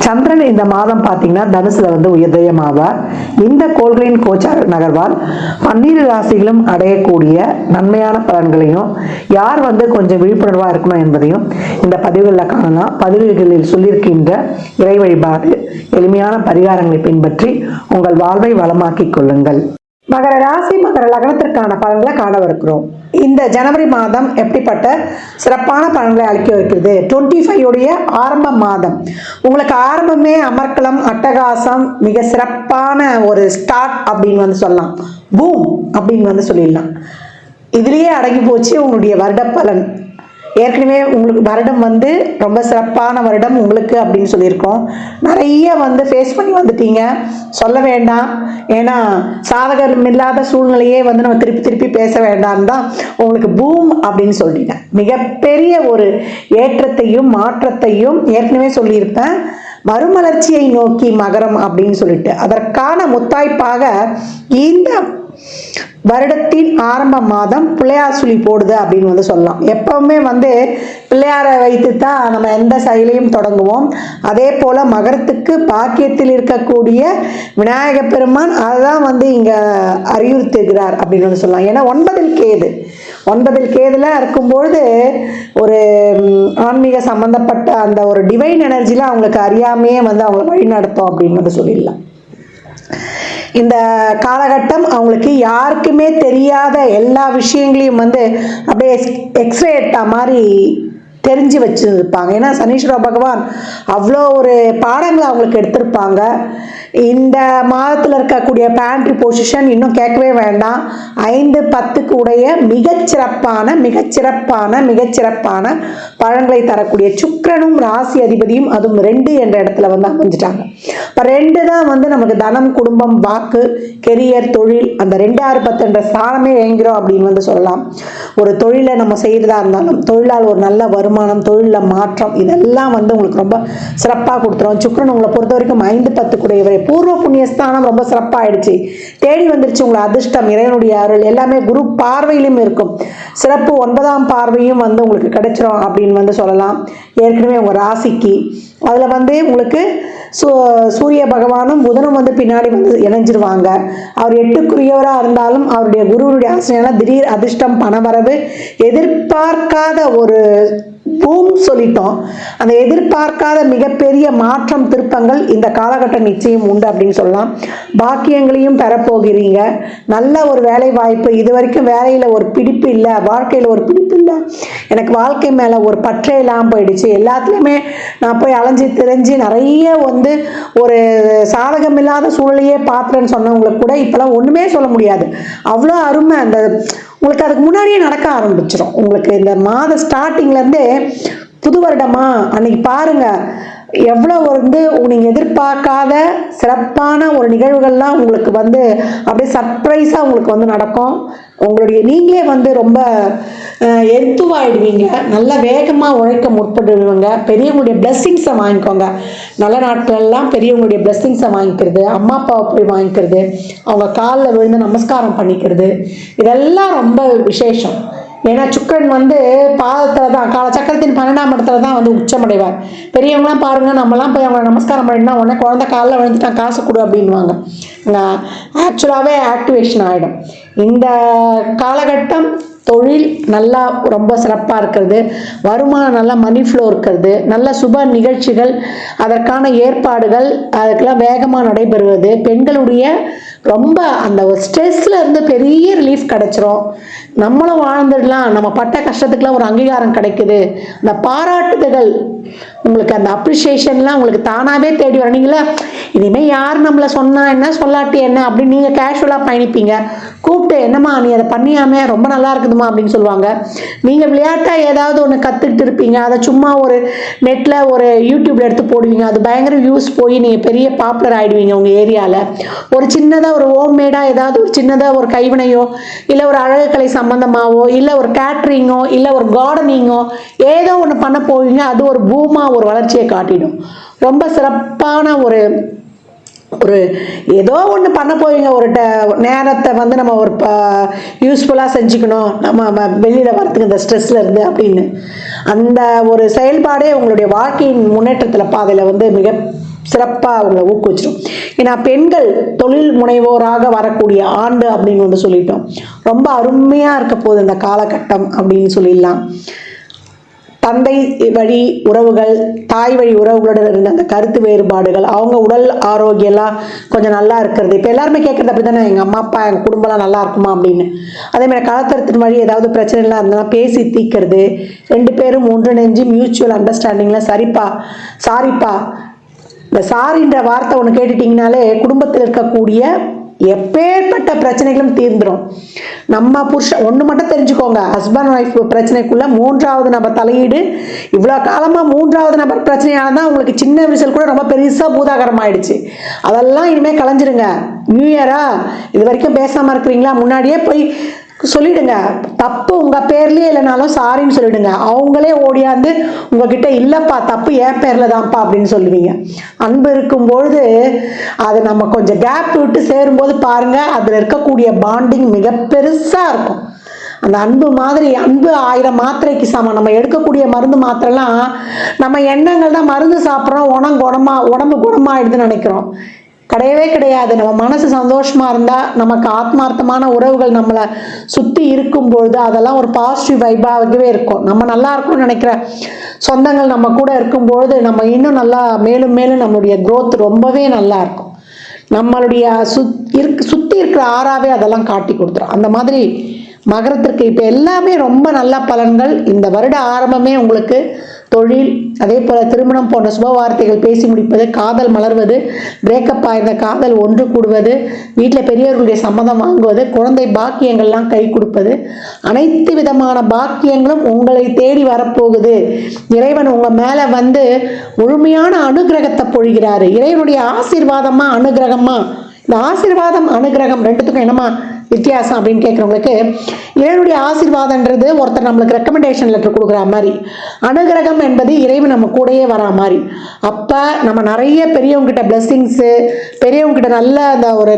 சந்திரன் இந்த மாதம் பார்த்தீங்கன்னா தனுசுல வந்து உதயமாவார் இந்த கோள்களின் கோச்சார நகர்வால் பன்னிரு ராசிகளும் அடையக்கூடிய நன்மையான பலன்களையும் யார் வந்து கொஞ்சம் விழிப்புணர்வா இருக்கணும் என்பதையும் இந்த பதிவுகளில் காணலாம். பதிவுகளில் சொல்லியிருக்கின்ற இறை வழிபாடு எளிமையான பரிகாரங்களை பின்பற்றி உங்கள் வாழ்வை வளமாக்கிக் கொள்ளுங்கள். மகர ராசி மகர லக்னத்திற்கான பலன்களை காணவிருக்கிறோம். இந்த ஜனவரி மாதம் எப்படிப்பட்ட சிறப்பான பலன்களை அளிக்க வைக்கிறது? டுவெண்ட்டி ஃபைவ் உடைய ஆரம்ப மாதம். உங்களுக்கு ஆரம்பமே அமர்க்கலம் அட்டகாசம் மிக சிறப்பான ஒரு ஸ்டார்ட் அப்படின்னு வந்து சொல்லலாம். பூம் அப்படின்னு வந்து சொல்லிடலாம். இதுலேயே அடங்கி போச்சு உங்களுடைய வருட பலன். ஏற்கனவே உங்களுக்கு வருடம் வந்து ரொம்ப சிறப்பான வருடம் உங்களுக்கு அப்படின்னு சொல்லியிருக்கோம். நிறைய வந்து ஃபேஸ் பண்ணி வந்துட்டீங்க. சொல்ல வேண்டாம். ஏன்னா சாதகம் இல்லாத சூழ்நிலையே வந்து நம்ம திருப்பி திருப்பி பேச வேண்டாம் தான் உங்களுக்கு பூம் அப்படின்னு சொல்லிட்டேன். மிகப்பெரிய ஒரு ஏற்றத்தையும் மாற்றத்தையும் ஏற்கனவே சொல்லியிருப்பேன். மறுமலர்ச்சியை நோக்கி மகரம் அப்படின்னு சொல்லிட்டு. அதற்கான முத்தாய்ப்பாக இந்த வருடத்தின் ஆரம்ப மாதம் பிள்ளையார் சுழி போடுது அப்படின்னு வந்து சொல்லலாம். எப்பவுமே வந்து பிள்ளையாரை வைத்து தான் நம்ம எந்த செயலையும் தொடங்குவோம். அதே போல் மகரத்துக்கு பாக்கியத்தில் இருக்கக்கூடிய விநாயக பெருமான் அதுதான் வந்து இங்கே அறிவுறுத்துகிறார் அப்படின்னு வந்து சொல்லலாம். ஏன்னா ஒன்பதில் கேது. ஒன்பதில் கேதுல இருக்கும்பொழுது ஒரு ஆன்மீக சம்பந்தப்பட்ட அந்த ஒரு டிவைன் எனர்ஜிலாம் அவங்களுக்கு அறியாமையே வந்து அவங்கள வழி நடத்தும் அப்படின்னு வந்து சொல்லிடலாம். இந்த காலகட்டம் அவங்களுக்கு யாருக்குமே தெரியாத எல்லா விஷயங்களையும் வந்து அப்படியே எக்ஸ்ரே எட்டா மாதிரி தெரிஞ்சு வச்சுருப்பாங்க. ஏன்னா சனீஸ்வர பகவான் அவ்வளோ ஒரு பாடங்களை அவங்களுக்கு எடுத்திருப்பாங்க. இந்த மாதத்தில் இருக்கக்கூடிய பேண்ட்ரி பொசிஷன் இன்னும் கேட்கவே வேண்டாம். ஐந்து பத்துக்கு உடைய மிகச்சிறப்பான மிகச்சிறப்பான மிகச்சிறப்பான பழங்களை தரக்கூடிய சுக்கரனும் ராசி அதிபதியும் அதுவும் ரெண்டு என்ற இடத்துல வந்து அமைஞ்சிட்டாங்க. இப்போ ரெண்டு தான் வந்து நமக்கு தனம் குடும்பம் வாக்கு கெரியர் தொழில் அந்த ரெண்டு ஆறு பத்து என்ற ஸ்தானமே இயங்கிறோம் அப்படின்னு வந்து சொல்லலாம். ஒரு தொழிலை நம்ம செய்கிறதா இருந்தாலும் தொழிலால் ஒரு நல்ல வருமானம் தொழிலில் மாற்றம் இதெல்லாம் வந்து உங்களுக்கு ரொம்ப சிறப்பாக கொடுத்துரும். சுக்கரன் உங்களை பொறுத்த வரைக்கும் ஐந்து பத்து கூடியவரை பூர்வ புண்ணியஸ்தானம் ரொம்ப சிறப்பாயிடுச்சு. தேடி வந்துருச்சு உங்களை அதிர்ஷ்டம் இறைவனுடைய அருள் எல்லாமே குரு பார்வையிலும் இருக்கும். சிறப்பு ஒன்பதாம் பார்வையும் வந்து உங்களுக்கு கிடைச்சிரும் அப்படின்னு வந்து சொல்லலாம். ஏற்கனவே உங்கள் ராசிக்கு. அதில் வந்து உங்களுக்கு சூ சூரிய பகவானும் புதனும் வந்து பின்னாடி வந்து இணைஞ்சிருவாங்க. அவர் எட்டுக்குரியவராக இருந்தாலும் அவருடைய குருவனுடைய ஆசிரியெல்லாம் திடீர் அதிர்ஷ்டம் பணவரவு எதிர்பார்க்காத ஒரு பூம் சொல்லிட்டோம். அந்த எதிர்பார்க்காத மிகப்பெரிய மாற்றம் திருப்பங்கள் இந்த காலகட்டம் நிச்சயம் உண்டு அப்படின்னு சொல்லலாம். பாக்கியங்களையும் பெறப்போகிறீங்க. நல்ல ஒரு வேலை வாய்ப்பு இது வரைக்கும் வேலையில் ஒரு பிடிப்பு இல்லை வாழ்க்கையில் ஒரு பிடிப்பு இல்லை. எனக்கு வாழ்க்கை மேலே ஒரு பற்றே இல்லாமல் போயிடுச்சு. எல்லாத்துலேயுமே நான் போய் அலைஞ்சு திரிஞ்சு நிறைய வந்து வந்து ஒரு சாதகம் இல்லாத சூழலையே பார்த்துறேன்னு சொன்னவங்களுக்கு கூட இப்போலாம் ஒன்றுமே சொல்ல முடியாது. அவ்வளோ அருமை. அந்த உங்களுக்கு அதுக்கு முன்னாடியே நடக்க ஆரம்பிச்சிடும் உங்களுக்கு இந்த மாத ஸ்டார்டிங்லேருந்தே புது வருடமா அன்னைக்கு பாருங்க எவ்வளோ வந்து நீங்கள் எதிர்பார்க்காத சிறப்பான ஒரு நிகழ்வுகள்லாம் உங்களுக்கு வந்து அப்படியே சர்ப்ரைஸாக உங்களுக்கு வந்து நடக்கும். உங்களுடைய நீங்களே வந்து ரொம்ப எத்துவாயிடுவீங்க நல்லா வேகமாக உழைக்க முற்படுவீங்க பெரியவங்களுடைய பிளெஸ்ஸிங்ஸை வாங்கிக்கோங்க. நல்ல நாட்களெல்லாம் பெரியவங்களுடைய பிளெஸ்ஸிங்ஸை வாங்கிக்கிறது. அம்மா அப்பாவை போய் வாங்கிக்கிறது. அவங்க காலில் விழுந்து நமஸ்காரம் பண்ணிக்கிறது. இதெல்லாம் ரொம்ப விசேஷம். ஏன்னா சுக்கன் வந்து பாதத்தில் தான் கால சக்கரத்தின் பன்னெண்டாம் இடத்துல தான் வந்து உச்சமடைவார். பெரியவங்களாம் பாருங்கள் நம்மலாம் போய் அவங்களை நமஸ்காரம் பண்ணினா உடனே குழந்தை காலில் விழுந்துட்டான் காசு கொடு அப்படின்வாங்க ஆக்சுவலாகவே ஆக்டிவேஷன் ஆகிடும் இந்த காலகட்டம் தொழில் நல்லா ரொம்ப சிறப்பாக இருக்கிறது. வருமானம் நல்லா மணி ஃப்ளோ இருக்கிறது. நல்ல சுப நிகழ்ச்சிகள் அதற்கான ஏற்பாடுகள் அதுக்கெல்லாம் வேகமாக நடைபெறுவது. பெண்களுடைய ரொம்ப அந்த ஒரு ஸ்ட்ரெஸ்ல இருந்து பெரிய ரிலீஃப் கிடைச்சிரும். நம்மளும் வாழ்ந்துடலாம். நம்ம பட்ட கஷ்டத்துக்குலாம் ஒரு அங்கீகாரம் கிடைக்குது. அந்த பாராட்டுதல்கள் உங்களுக்கு அந்த அப்ரிஷியேஷன்லாம் உங்களுக்கு தானாகவே தேடி வரீங்களா இனிமேல் யார் நம்மளை சொன்னா என்ன சொல்லாட்டி என்ன அப்படின்னு நீங்கள் கேஷுவலாக பயணிப்பீங்க. கூப்பிட்டு என்னம்மா நீ அதை பண்ணியாமே ரொம்ப நல்லா இருக்குதுமா அப்படின்னு சொல்லுவாங்க. நீங்கள் விளையாட்டாக ஏதாவது ஒன்று கற்றுக்கிட்டு இருப்பீங்க. அதை சும்மா ஒரு நெட்டில் ஒரு யூடியூப்பில் எடுத்து போடுவீங்க. அது பயங்கர வியூஸ் போய் நீங்கள் பெரிய பாப்புலர் ஆகிடுவீங்க உங்கள் ஏரியாவில் ஒரு சின்னதாக ஒரு ஹோம் மேடாக ஏதாவது ஒரு சின்னதாக ஒரு கைவினையோ இல்லை ஒரு அழகுக்கலை சம்மந்தமாகவோ இல்லை ஒரு கேட்ரிங்கோ இல்லை ஒரு கார்டனிங்கோ ஏதோ ஒன்று பண்ண போவீங்க. அது ஒரு பூமாக ஒரு வளர்ச்சியை காட்டிடும். ரொம்ப சிறப்பான ஒரு ஒரு ஏதோ ஒன்று பண்ண போவீங்க. ஒரு ட நேரத்தை வந்து நம்ம ஒரு யூஸ்ஃபுல்லாக செஞ்சுக்கணும். நம்ம வெளியில் வரத்துக்கு இந்த ஸ்ட்ரெஸ்ல இருந்து அப்படின்னு. அந்த ஒரு செயல்பாடே உங்களுடைய வாழ்க்கையின் முன்னேற்றத்தில் பாதையில் வந்து மிக சிறப்பாக அவங்கள ஊக்குவிச்சிடும். ஏன்னா பெண்கள் தொழில் முனைவோராக வரக்கூடிய ஆண்டு அப்படின்னு ஒன்று சொல்லிட்டோம். ரொம்ப அருமையாக இருக்க போகுது இந்த காலகட்டம் அப்படின்னு சொல்லிடலாம். தந்தை வழி உறவுகள் தாய் வழி உறவுகளுடன் இருந்த அந்த கருத்து வேறுபாடுகள் அவங்க உடல் ஆரோக்கியம்லாம் கொஞ்சம் நல்லா இருக்கிறது. இப்போ எல்லாருமே கேட்குறது அப்படி தானே எங்கள் அம்மா அப்பா எங்கள் குடும்பம்லாம் நல்லா இருக்குமா அப்படின்னு. அதே மாதிரி கலத்தரத்தின் வழி ஏதாவது பிரச்சனைலாம் இருந்தால் பேசி தீர்க்கிறது. ரெண்டு பேரும் ஒன்றிணைஞ்சு மியூச்சுவல் அண்டர்ஸ்டாண்டிங்கில் சரிப்பா சாரிப்பா. இந்த சாரின்ற வார்த்தை ஒன்று கேட்டுட்டிங்கனாலே குடும்பத்தில் இருக்கக்கூடிய எப்பேற்பட்ட பிரச்சனைகளும் தீர்ந்துடும் நம்ம புருஷன் ஒன்று மட்டும் தெரிஞ்சுக்கோங்க. ஹஸ்பண்ட் ஒய்ஃப் பிரச்சனைக்குள்ள மூன்றாவது நபர் தலையீடு இவ்வளோ காலமாக மூன்றாவது நபர் பிரச்சனையால தான் உங்களுக்கு சின்ன விரிசல் கூட ரொம்ப பெருசாக பூதாகரம் ஆயிடுச்சு அதெல்லாம் இனிமேல் கலைஞ்சிருங்க. நியூ இயரா இது வரைக்கும் பேசாமல் இருக்கிறீங்களா? முன்னாடியே போய் சொல்லிடுங்க. தப்பு உங்க பேர்லயே இல்லைனாலும் சாரின்னு சொல்லிடுங்க. அவங்களே ஓடியாந்து உங்ககிட்ட இல்லப்பா தப்பு என் பேர்ல தான்ப்பா அப்படின்னு சொல்லுவீங்க. அன்பு இருக்கும் பொழுது அது நம்ம கொஞ்சம் கேப் விட்டு சேரும்போது பாருங்க அதுல இருக்கக்கூடிய பாண்டிங் மிக பெருசா இருக்கும். அந்த அன்பு மாதிரி அன்பு ஆயிரம் மாத்திரைக்கு சமம். நம்ம எடுக்கக்கூடிய மருந்து மாத்திரைலாம் நம்ம எண்ணங்கள் தான் மருந்து சாப்பிட்றோம் உணம் குணமா உடம்பு குணமாயிடுதுன்னு நினைக்கிறோம். கிடையவே கிடையாது. நம்ம மனசு சந்தோஷமாக இருந்தால் நமக்கு ஆத்மார்த்தமான உறவுகள் நம்மளை சுற்றி இருக்கும் பொழுது அதெல்லாம் ஒரு பாசிட்டிவ் வைபாகவே இருக்கும். நம்ம நல்லா இருக்கும்னு நினைக்கிற சொந்தங்கள் நம்ம கூட இருக்கும்பொழுது நம்ம இன்னும் நல்லா மேலும் மேலும் நம்மளுடைய க்ரோத் ரொம்பவே நல்லா இருக்கும். நம்மளுடைய சுத் இருக்கு சுற்றி இருக்கிற ஆறாவே அதெல்லாம் காட்டி கொடுத்துரும். அந்த மாதிரி மகரத்திற்கு இப்போ எல்லாமே ரொம்ப நல்ல பலன்கள். இந்த வருட ஆரம்பமே உங்களுக்கு தொழில் அதே போல் திருமணம் போன்ற சுப வார்த்தைகள் பேசி முடிப்பது காதல் மலர்வது பிரேக்கப் ஆயிருந்த காதல் ஒன்று கூடுவது வீட்டில் பெரியவர்களுடைய சம்மதம் வாங்குவது குழந்தை பாக்கியங்கள்லாம் கை கொடுப்பது அனைத்து விதமான பாக்கியங்களும் உங்களை தேடி வரப்போகுது. இறைவன் உங்கள் மேலே வந்து முழுமையான அனுகிரகத்தை பொழிகிறாரு. இறைவனுடைய ஆசீர்வாதமாக அனுகிரகமாக இந்த ஆசீர்வாதம் அனுகிரகம் ரெண்டுத்துக்கும் என்னமா வித்தியாசம் அப்படின்னு கேட்குறவங்களுக்கு இறைவனுடைய ஆசீர்வாதன்றது ஒருத்தர் நம்மளுக்கு ரெக்கமெண்டேஷன் லெட்டர் கொடுக்குற மாதிரி. அனுகிரகம் என்பது இறைவு நம்ம கூடயே வரா மாதிரி. அப்போ நம்ம நிறைய பெரியவங்ககிட்ட பிளெஸ்ஸிங்ஸு பெரியவங்ககிட்ட நல்ல அந்த ஒரு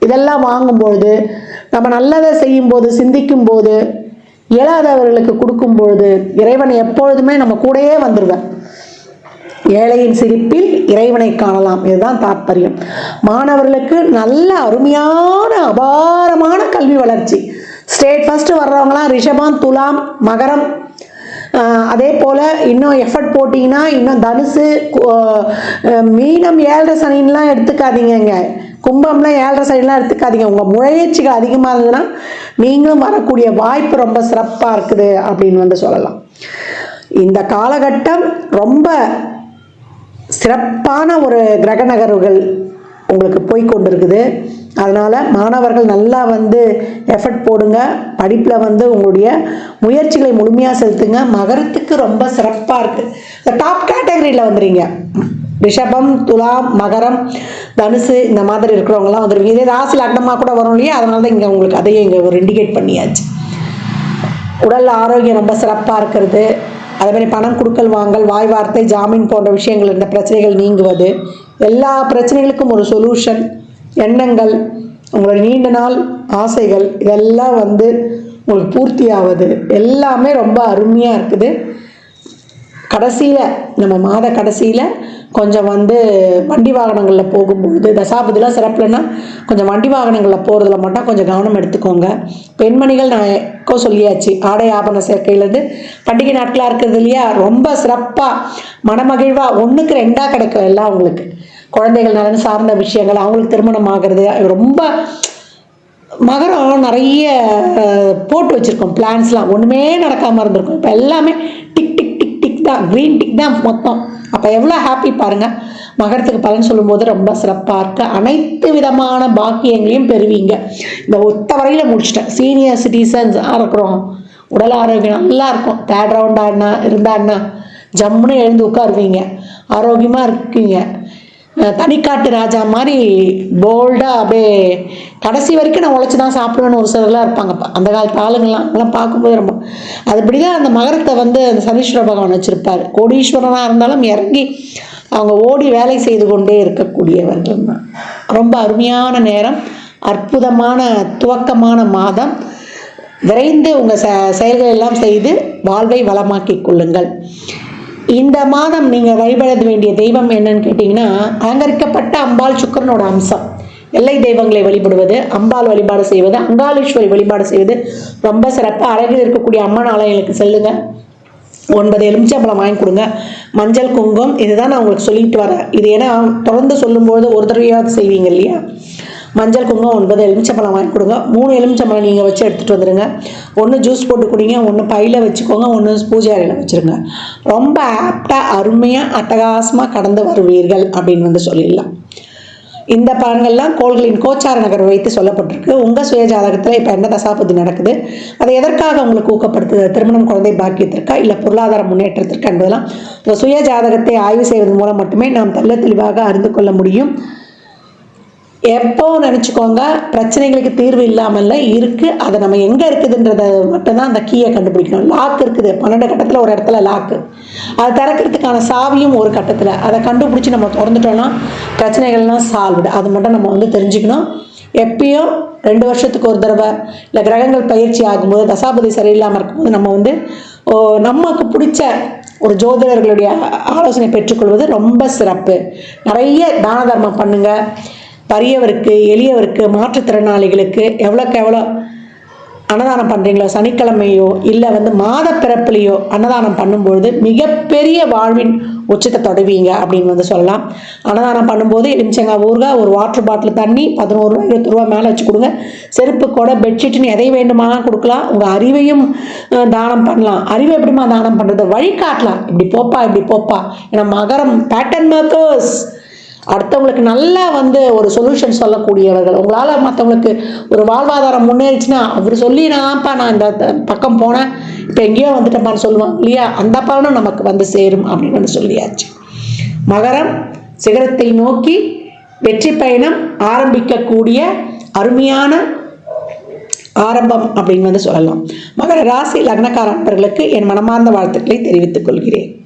இதெல்லாம் வாங்கும்பொழுது நம்ம நல்லதை செய்யும்போது சிந்திக்கும் போது இயலாதவர்களுக்கு கொடுக்கும் பொழுது எப்பொழுதுமே நம்ம கூடயே வந்துடுவேன் ஏழையின் சிரிப்பில் இறைவனை காணலாம். இதுதான் தாற்பயம். மாணவர்களுக்கு நல்ல அருமையான அபாரமான கல்வி வளர்ச்சி. ஸ்டேட் ஃபஸ்ட்டு வர்றவங்களாம் ரிஷபம் துலாம் மகரம். அதே போல் இன்னும் எஃபர்ட் போட்டிங்கன்னா இன்னும் தனுசு மீனம் ஏழரை சனின்லாம் எடுத்துக்காதீங்கங்க. கும்பம்லாம் ஏழரை சனிலாம் எடுத்துக்காதீங்க. உங்கள் முயற்சிகள் அதிகமாக இருந்ததுன்னா நீங்களும் வரக்கூடிய வாய்ப்பு ரொம்ப சிறப்பாக இருக்குது அப்படின்னு வந்து சொல்லலாம். இந்த காலகட்டம் ரொம்ப சிறப்பான ஒரு கிரக நகர்வுகள் உங்களுக்கு போய் கொண்டிருக்குது. அதனால் மாணவர்கள் நல்லா வந்து எஃபர்ட் போடுங்க. படிப்பில் வந்து உங்களுடைய முயற்சிகளை முழுமையாக செலுத்துங்க. மகரத்துக்கு ரொம்ப சிறப்பாக இருக்குது இந்த டாப் கேட்டகரியில் வந்துடுறீங்க ரிஷபம் துலாம் மகரம் தனுசு இந்த மாதிரி இருக்கிறவங்கலாம் வந்துருவீங்க. இதே ராசி லக்னமாக கூட வரும் இல்லையா? அதனால தான் இங்கே உங்களுக்கு அதையே இங்கே ஒரு இண்டிகேட் பண்ணியாச்சு. உடல் ஆரோக்கியம் ரொம்ப சிறப்பாக இருக்கிறது. அதே மாதிரி பணம் கொடுக்கல் வாங்கல் வாய் வார்த்தை ஜாமீன் போன்ற விஷயங்கள் இருந்த பிரச்சனைகள் நீங்குவது. எல்லா பிரச்சனைகளுக்கும் ஒரு சொல்யூஷன் எண்ணங்கள் உங்களோட நீண்ட நாள் ஆசைகள் இதெல்லாம் வந்து உங்களுக்கு பூர்த்தி ஆகுது எல்லாமே ரொம்ப அருமையாக இருக்குது. கடைசியில் நம்ம மாத கடைசியில் கொஞ்சம் வந்து வண்டி வாகனங்களில் போகும்பொழுது தசாபதிலாம் சிறப்புலன்னா கொஞ்சம் வண்டி வாகனங்களில் போகிறதுல மட்டும் கொஞ்சம் கவனம் எடுத்துக்கோங்க. பெண்மணிகள் நான் எக்கோ சொல்லியாச்சு ஆடை ஆபரண சேர்க்கையிலேருந்து பண்டிகை நாட்களாக இருக்கிறது இல்லையா? ரொம்ப சிறப்பாக மனமகிழ்வாக ஒன்றுக்கு ரெண்டாக கிடைக்கும் எல்லாம் அவங்களுக்கு. குழந்தைகள் நலன் சார்ந்த விஷயங்கள் அவங்களுக்கு திருமணம் ஆகிறது ரொம்ப மகரம் நிறைய போட்டு வச்சுருக்கோம் பிளான்ஸ்லாம் ஒன்றுமே நடக்காமல் இருந்திருக்கும். இப்போ எல்லாமே டிக் டிக் க்ரீன் டிக் தான் மொத்தம். அப்போ எவ்வளோ ஹாப்பி பாருங்கள் மகரத்துக்கு பலன் சொல்லும்போது ரொம்ப சிறப்பாக இருக்கு அனைத்து விதமான பாக்கியங்களையும் பெறுவீங்க. இந்த ஒத்த வரையில் முடிச்சிட்டேன். சீனியர் சிட்டிசன்ஸாக இருக்கிறோம். உடல் ஆரோக்கியம் நல்லா இருக்கும். தேர்ட் ரவுண்டாக என்ன? இருந்தா என்ன? ஜம்முன்னு எழுந்து உட்காருவீங்க. ஆரோக்கியமாக இருக்கீங்க. தனிக்காட்டு ராஜா மாதிரி போல்டாக அப்படியே கடைசி வரைக்கும் நான் உழைச்சி தான் சாப்பிடுவேன்னு ஒரு சிலர்லாம் இருப்பாங்க. அந்த காலத்து ஆளுங்கள்லாம் அதெல்லாம் பார்க்கும்போது ரொம்ப அதுபடி தான் அந்த மகரத்தை வந்து அந்த சனீஸ்வர பகவான் வச்சுருப்பார். கோடீஸ்வரனாக இருந்தாலும் இறங்கி அவங்க ஓடி வேலை செய்து கொண்டே இருக்கக்கூடியவர்கள் தான். ரொம்ப அருமையான நேரம் அற்புதமான துவக்கமான மாதம். விரைந்து உங்கள் ச செயல்கள் எல்லாம் செய்து வாழ்வை வளமாக்கிக் கொள்ளுங்கள். இந்த மாதம் நீங்கள் வழிபட வேண்டிய தெய்வம் என்னன்னு கேட்டிங்கன்னா அலங்கரிக்கப்பட்ட அம்பாள் சுக்கரனோட அம்சம். எல்லை தெய்வங்களை வழிபடுவது அம்பாள் வழிபாடு செய்வது அங்காளீஸ்வரி வழிபாடு செய்வது ரொம்ப சிறப்பாக அழகில் இருக்கக்கூடிய அம்மன் ஆலயங்களுக்கு செல்லுங்க. ஒன்பது எலுமிச்சம்பழம் வாங்கி கொடுங்க. மஞ்சள் குங்குமம் இதுதான் நான் உங்களுக்கு சொல்லிட்டு வரேன். இது ஏன்னா தொடர்ந்து சொல்லும்போது ஒரு தடவையாவது செய்வீங்க இல்லையா? மஞ்சள் குங்குமம் ஒன்பது எலுமிச்சம்பழம் வாங்கி கொடுங்க. மூணு எலுமிச்சம்பழம் நீங்கள் வச்சு எடுத்துகிட்டு வந்துடுங்க ஒன்று ஜூஸ் போட்டு குடிங்க ஒன்று பையில் வச்சுக்கோங்க ஒன்று பூஜை அறையில் வச்சுருங்க. ரொம்ப ஆப்டாக அருமையாக அட்டகாசமாக கடந்து வருவீர்கள் அப்படின்னு வந்து சொல்லிடலாம். இந்த பலன்கள்லாம் கோள்களின் கோச்சார நகர் வைத்து சொல்லப்பட்டிருக்கு. உங்கள் சுய ஜாதகத்தில் இப்போ என்ன தசாபதி நடக்குது? அது எதற்காக உங்களுக்கு ஊக்கப்படுத்துது? திருமணம் குழந்தை பாக்கியத்திற்கா இல்லை பொருளாதார முன்னேற்றத்திற்கா என்பதெல்லாம் உங்கள் சுய ஜாதகத்தை ஆய்வு செய்வதன் மூலம் மட்டுமே நாம் தெல்ல தெளிவாக அறிந்து கொள்ள முடியும். எப்போ நினச்சிக்கோங்க பிரச்சனைகளுக்கு தீர்வு இல்லாமல் இருக்குது அதை நம்ம எங்கே இருக்குதுன்றத மட்டும்தான் அந்த கீயை கண்டுபிடிக்கணும். லாக் இருக்குது. பன்னெண்டு கட்டத்தில் ஒரு இடத்துல லாக்கு அது திறக்கிறதுக்கான சாவியும் ஒரு கட்டத்தில். அதை கண்டுபிடிச்சி நம்ம திறந்துட்டோம்னா பிரச்சனைகள்லாம் சால்வ்டு அது மட்டும் நம்ம வந்து தெரிஞ்சுக்கணும். எப்பயும் ரெண்டு வருஷத்துக்கு ஒரு தடவை இல்லை கிரகங்கள் பயிற்சி ஆகும்போது தசாபதி சரியில்லாமல் இருக்கும்போது நம்ம வந்து ஓ, நமக்கு பிடிச்ச ஒரு ஜோதிடர்களுடைய ஆலோசனை பெற்றுக்கொள்வது ரொம்ப சிறப்பு. நிறைய தான தர்மம் பண்ணுங்கள் பரியவருக்கு எளியவருக்கு மாற்றுத்திறனாளிகளுக்கு எவ்வளோக்கு எவ்வளோ அன்னதானம் பண்ணுறீங்களோ சனிக்கிழமையோ இல்லை வந்து மாத பிறப்புலையோ அன்னதானம் பண்ணும்பொழுது மிகப்பெரிய வாழ்வின் உச்சத்தை தொடுவீங்க அப்படின்னு வந்து சொல்லலாம். அன்னதானம் பண்ணும்போது எலுமிச்சங்காய் ஊறுகாய் ஒரு வாட்டர் பாட்டில் தண்ணி பதினோரு ரூபா இருபது ரூபா மேலே வச்சு கொடுங்க. செருப்பு கூட பெட்ஷீட்டுன்னு எதை வேண்டுமா கொடுக்கலாம். உங்கள் அறிவையும் தானம் பண்ணலாம். அறிவை எப்படிமா தானம் பண்ணுறது வழிகாட்டலாம். இப்படி போப்பா இப்படி போப்பா. ஏன்னா மகரம் பேட்டர்ன் மேக்கர்ஸ் அடுத்தவங்களுக்கு நல்லா வந்து ஒரு சொல்யூஷன் சொல்லக்கூடியவர்கள். உங்களால் மற்றவங்களுக்கு ஒரு வாழ்வாதாரம் முன்னேறிச்சுன்னா அவர் சொல்லி நான்ப்பா நான் இந்த த- பக்கம் போனேன். இப்போ எங்கேயோ வந்துட்டப்பான்னு சொல்லுவாங்க இல்லையா? அந்த பலனும் நமக்கு வந்து சேரும் அப்படின்னு வந்து சொல்லியாச்சு. மகரம் சிகரத்தை நோக்கி வெற்றி பயணம் ஆரம்பிக்கக்கூடிய அருமையான ஆரம்பம் அப்படின்னு வந்து சொல்லலாம். மகர ராசி லக்னக்காரர்களுக்கு என் மனமார்ந்த வாழ்த்துக்களை தெரிவித்துக் கொள்கிறேன்.